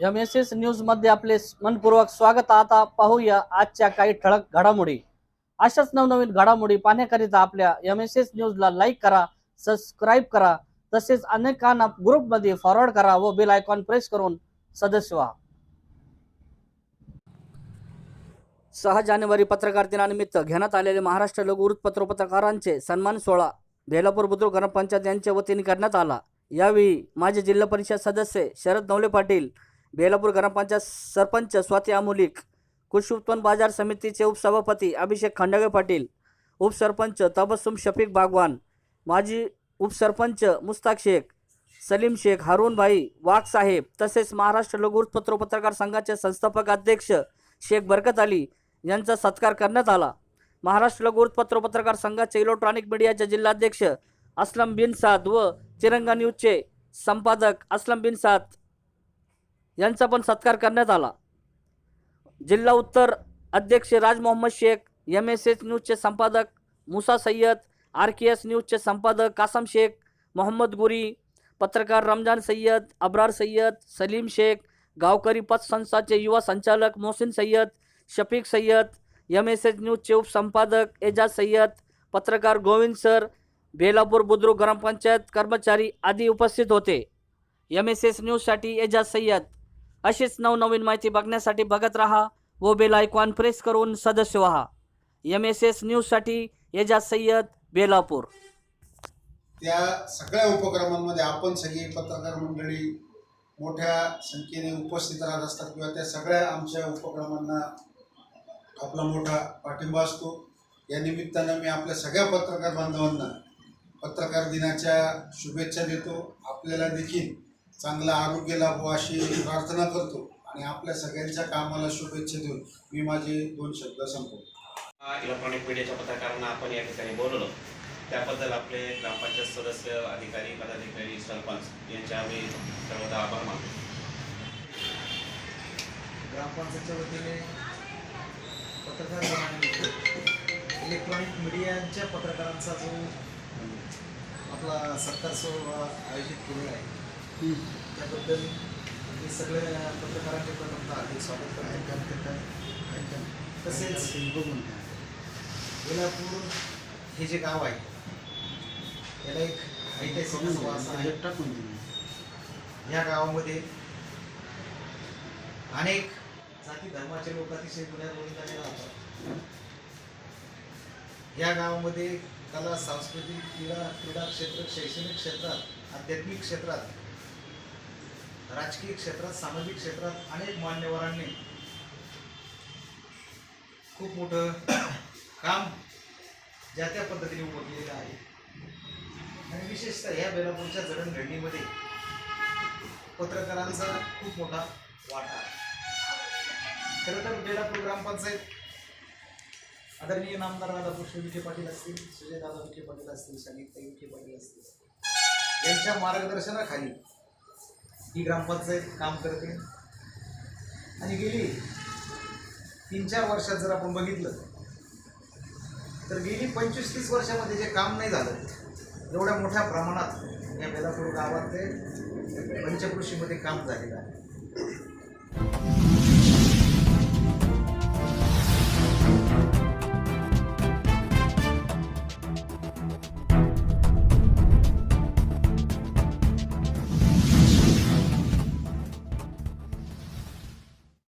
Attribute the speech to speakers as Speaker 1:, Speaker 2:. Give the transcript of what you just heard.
Speaker 1: M S S न्यूजमध्ये आपले मनपूर्वक स्वागत. आता पाहूया आजच्या काही ठळक घडामोडी. अशाच नवनवीन घडामोडी पाहण्याकरिता आपल्या एम एस एस न्यूजला लाईक करा सबस्क्राईब करा तसेच अनेकांना ग्रुपमध्ये फॉरवर्ड करा व बेल आयकॉन प्रेस करून सदस्य व्हा. सहा जानेवारी पत्रकार दिनानिमित्त घेण्यात आलेले महाराष्ट्र लघु वृत्तपत्र पत्रकारांचे सन्मान सोहळा बेलापूर बुद्रुक ग्रामपंचायत यांच्या वतीने करण्यात आला. यावेळी माझे जिल्हा परिषद सदस्य शरद नवले पाटील बेलापूर ग्रामपंचायत सरपंच स्वाती अमोलिक कृषी उत्पन्न बाजार समितीचे उपसभापती अभिषेक खांडगे पाटील उपसरपंच तबस्सुम शफीक बागवान माजी उपसरपंच मुस्ताक शेख सलीम शेख हारून भाई वाघ साहेब तसेच महाराष्ट्र लघु उत्पत्र पत्रकार संघाचे संस्थापक अध्यक्ष शेख बरकत अली यांचा सत्कार करण्यात आला. महाराष्ट्र लघु उत्पत्र पत्रकार संघाचे इलेक्ट्रॉनिक मीडियाचे जिल्हाध्यक्ष असलम बिन साद व तिरंगा न्यूजचे संपादक असलम बिन साद यांचा पण सत्कार करण्यात आला. जिल्हा उत्तर अध्यक्ष Raj Mohammed Shaikh M S S न्यूजचे संपादक Musa Sayyed R K S न्यूजचे संपादक कासम शेख मोहम्मद गुरी पत्रकार रमजान सय्यद अब्रार सय्यद सलीम शेख गावकरी पतसंस्थाचे युवा संचालक Mohsin Sayyed Shafiq Sayyed M S S न्यूजचे उपसंपादक एजाज सय्यद पत्रकार गोविंद सर बेलापूर बुद्रुक ग्रामपंचायत कर्मचारी आदी उपस्थित होते. एम एस एस न्यूजसाठी एजाज सय्यद अशीच नवनवीन माहिती बघण्यासाठी बघत राहा. व बेल आयकॉन प्रेस करून सदस्य व्हा. एम एस एस न्यूजसाठी एजाज सय्यद बेलापूर.
Speaker 2: त्या सगळ्या उपक्रमांमध्ये आपण सगळी पत्रकार मंडळी मोठ्या संख्येने उपस्थित राहत असतात किंवा त्या सगळ्या आमच्या उपक्रमांना आपला मोठा पाठिंबा असतो. या निमित्तानं मी आपल्या सगळ्या पत्रकार बांधवांना पत्रकार दिनाच्या शुभेच्छा देतो. आपल्याला देखील चांगलं आरोग्य लाभो अशी प्रार्थना करतो आणि आपल्या सगळ्यांच्या कामाला शुभेच्छा देऊन मी माझे दोन शब्द संपवतो.
Speaker 3: इलेक्ट्रॉनिक मीडियाच्या पत्रकारांना आपण या ठिकाणी बोलवलं. त्याबद्दल आपले ग्रामपंचायत सदस्य अधिकारी पदाधिकारी सरपंच यांचे आम्ही सर्वदा आभार मानतो.
Speaker 4: ग्रामपंचायतच्या वतीने पत्रकार इलेक्ट्रॉनिक मीडियाच्या पत्रकारांचा जो आपला सत्कार सोहळा आयोजित केलेला आहे त्याबद्दल मी सगळ्या पत्रकारांचे प्रथमतः हार्दिक स्वागत करतो. तसेच बेलापूर हे जे गाव आहे याला एक ऐतिहासिक वारसा आहे. या गावामध्ये अनेक जाती धर्माचे लोक अतिशय गुन्ह्यात राहतात. या गावामध्ये कला सांस्कृतिक क्रीडा क्रीडा क्षेत्र शैक्षणिक क्षेत्रात आध्यात्मिक क्षेत्रात राजकीय क्षेत्रात सामाजिक क्षेत्रात अनेक मान्यवरांनी खूप मोठं काम ज्या त्या पद्धतीने उभं केलेलं आहे. आणि विशेषतः ह्या बेलापूरच्या जडणघडणीमध्ये पत्रकारांचा खूप मोठा वाटा खरं तर बेलापूर ग्रामपंचायत आदरणीय नामदार दादा कृष्ण विखे पाटील असतील सुजय दादा विखे पाटील असतील संगीता विखे पाटील असतील यांच्या मार्गदर्शनाखाली ही ग्रामपंचायत काम करते. आणि गेली तीन चार वर्षात जर आपण बघितलं तर गेली पंचवीस तीस वर्षामध्ये जे काम नाही झालं एवढ्या मोठ्या प्रमाणात या बेलापूर गावात ते पंचकृषीमध्ये काम झालेलं आहे.